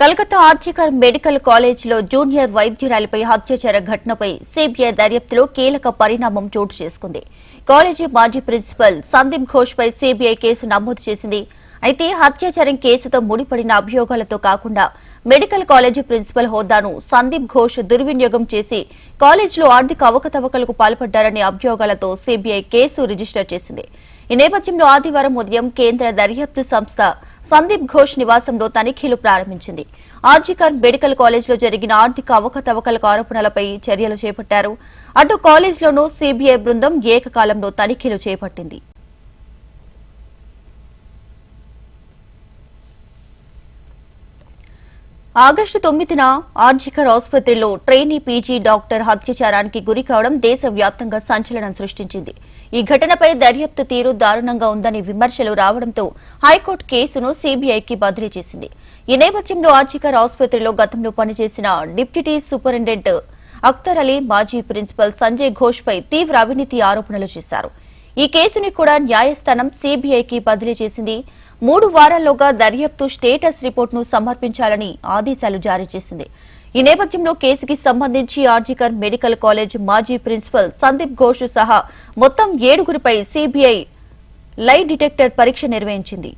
Calcutta RG Kar medical కాలేజీలో junior వైద్యురాలిపై హత్యాచార ఘటనపై సిబిఐ దర్యాప్తులో కీలక పరిణామం చోటు చేసుకుంది. కాలేజీ మాజీ ప్రిన్సిపల్ సందీప్ ఘోష్ పై సిబిఐ కేసు నమోదు చేసింది. అయితే హత్యాచారం కేసుతో ముడిపడిన అభియోగాలతో కాకుండా మెడికల్ కాలేజీ ప్రిన్సిపల్ హోదాను సందీప్ ఘోష్ దుర్వినియోగం చేసి కాలేజీలో ఆర్థిక అవకతవకలకు పాల్పడ్డారనే అభియోగాలతో సిబిఐ కేసు రిజిస్టర్ చేసింది. ఈ నేపథ్యంలో ఆదివారం ఉదయం కేంద్ర దర్యాప్తు సంస్థ సందీప్ ఘోష్ నివాసంలో తనిఖీలు ప్రారంభించింది. ఆర్జికర్ మెడికల్ కాలేజీలో జరిగిన ఆర్థిక అవకతవకలకు ఆరోపణలపై చర్యలు చేపట్టారు. అటు కాలేజీలోనూ సిబిఐ బృందం ఏకకాలంలో తనిఖీలు చేపట్టింది. ఆగస్టు తొమ్మిదిన ఆర్జికర్ ఆసుపత్రిలో ట్రైనీ పీజీ డాక్టర్ హత్యాచారానికి గురి కావడం దేశవ్యాప్తంగా సంచలనం సృష్టించింది. ఈ ఘటనపై దర్యాప్తు తీరు దారుణంగా ఉందని విమర్శలు రావడంతో హైకోర్టు కేసును సీబీఐకి బదిలీ చేసింది. ఈ నేపథ్యంలో ఆర్జికర్ ఆసుపత్రిలో గతంలో పనిచేసిన డిప్యూటీ సూపరింటెండెంట్ అఖ్తర్ అలీ మాజీ ప్రిన్సిపల్ సంజయ్ ఘోష్ పై తీవ్ర అవినీతి ఆరోపణలు చేశారు. ఈ కేసుని కూడా న్యాయస్థానం సీబీఐకి బదిలీ చేసింది. మూడు వారాల్లోగా దర్యాప్తు స్టేటస్ రిపోర్టును సమర్పించాలని ఆదేశాలు జారీ చేసింది. ఈ నేపథ్యంలో కేసుకి సంబంధించి ఆర్జికర్ మెడికల్ కాలేజ్ మాజీ ప్రిన్సిపల్ సందీప్ ఘోష్ సహా మొత్తం ఏడుగురిపై సీబీఐ లై డిటెక్టర్ పరీక్ష నిర్వహించింది.